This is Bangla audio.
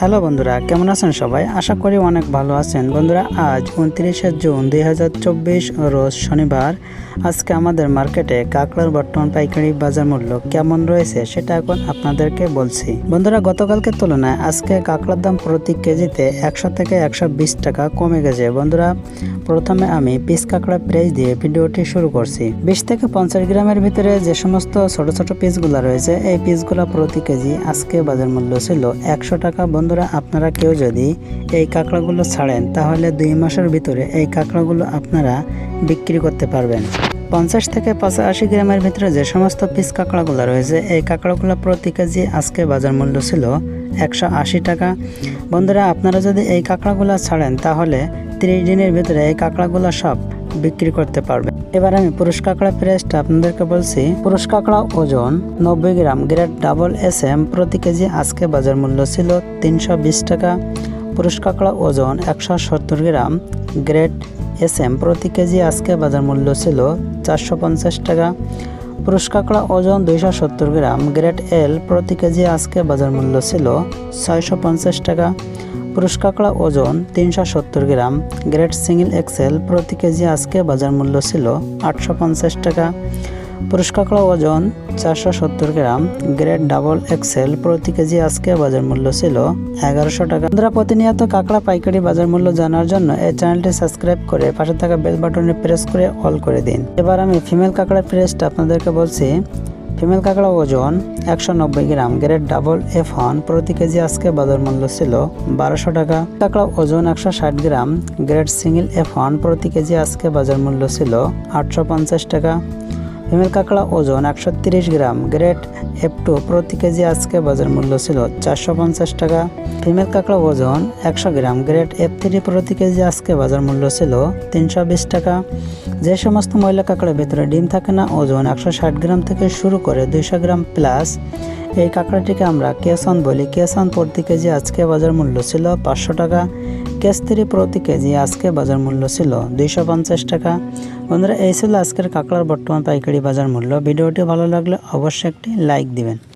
হ্যালো বন্ধুরা, কেমন আছেন সবাই? আশা করি অনেক ভালো আছেন। বন্ধুরা, আজ উনত্রিশে জুন দুই হাজার চব্বিশ, রোজ শনিবার। আজকে আমাদের মার্কেটে কাঁকড়ার বর্তমান পাইকারি বাজার মূল্য কেমন রয়েছে সেটা এখন আপনাদেরকে বলছি। বন্ধুরা গতকালকে তুলনায় আজকে কাঁকড়ার দাম প্রতি কেজিতে একশো থেকে একশো বিশ টাকা কমে গেছে। বন্ধুরা, প্রথমে আমি পিস কাঁকড়া প্রাইস দিয়ে ভিডিওটি শুরু করছি। বিশ থেকে পঞ্চাশ গ্রামের ভিতরে যে সমস্ত ছোট ছোট পিসগুলো রয়েছে, এই পিসগুলো প্রতি কেজি আজকে বাজার মূল্য ছিল একশো টাকা। বন্ধুরা, আপনারা কেউ যদি এই কাঁকড়াগুলো ছাড়েন, তাহলে দুই মাসের ভিতরে এই কাঁকড়াগুলো আপনারা বিক্রি করতে পারবেন। পঞ্চাশ থেকে পঁচাশি গ্রামের ভিতরে যে সমস্ত পিস কাঁকড়াগুলো রয়েছে, এই কাঁকড়াগুলো প্রতি কেজি আজকে বাজার মূল্য ছিল একশো আশি টাকা। বন্ধুরা, আপনারা যদি এই কাঁকড়াগুলো ছাড়েন, তাহলে ত্রিশ দিনের ভিতরে এই কাঁকড়াগুলো সব বিক্রি করতে পারবেন। এবার আমি পুরুষ কাঁকড়া প্রাইসটা আপনাদেরকে বলছি। পুরুষ কাঁকড়া ওজন নব্বই gram, grade double S M প্রতি কেজি আজকে বাজার মূল্য ছিল তিনশো বিশ টাকা। পুরুষ কাঁকড়া ওজন একশো সত্তর গ্রাম, গ্রেড এস এম প্রতি কেজি আজকে বাজার মূল্য ছিল চারশো পঞ্চাশ টাকা। পুরুষ কাঁকড়া ওজন দুইশো সত্তর গ্রাম, গ্রেড এল প্রতি কেজি আজকে বাজার মূল্য ছিল ছয়শো পঞ্চাশ টাকা। পুরুষ কাঁকড়া ওজন তিনশো সত্তর গ্রাম, গ্রেড সিঙ্গেল এক্সেল প্রতি কেজি আজকে বাজার মূল্য ছিল আটশো পঞ্চাশ টাকা। পুরুষ কাঁকড়া ওজন চারশো সত্তর গ্রাম, গ্রেড ডাবল এক্সেল প্রতি কেজি আজকে বাজার মূল্য ছিল এগারোশো টাকা। বন্ধুরা, প্রতিনিয়ত কাঁকড়া পাইকারি বাজার মূল্য জানার জন্য এই চ্যানেলটি সাবস্ক্রাইব করে পাশে থাকা বেল বাটনে প্রেস করে অল করে দিন। এবার আমি ফিমেল কাঁকড়ার প্রেসটা আপনাদেরকে বলছি। ফিমেল কাঁকড়া ওজন একশো নব্বই gram, grade double F one প্রতি কেজি আজকে বাজার মূল্য ছিল বারোশো টাকা। কাঁকড়া ওজন একশো ষাট gram, grade single F one প্রতি কেজি আজকে বাজার মূল্য ছিল আটশো পঞ্চাশ টাকা। ফিমেল কাঁকড়া ওজন একশো গ্রাম, গ্রেড এফ টু প্রতি কেজি আজকে বাজার মূল্য ছিল চারশো পঞ্চাশ টাকা। ফিমেল কাঁকড়া ওজন একশো গ্রাম, গ্রেড এফ থ্রি প্রতি কেজি আজকে বাজার মূল্য ছিল তিনশো বিশ টাকা। যে সমস্ত ময়লা কাঁকড়ার ভেতরে ডিম থাকে না, ওজন একশো ষাট গ্রাম থেকে শুরু করে দুইশো গ্রাম প্লাস এই কাঁকড়াটিকে আমরা কেসন বলি। কেসন প্রতি কেজি আজকে বাজার মূল্য ছিল পাঁচশো টাকা। কেস্তিরি প্রতি কেজি আজকে বাজার মূল্য ছিল দুইশো পঞ্চাশ টাকা। বন্ধুরা, এই ছিল আজকের কাঁকড়ার বর্তমান পাইকারি বাজার মূল্য। ভিডিওটি ভালো লাগলে অবশ্যই একটি লাইক দিবেন।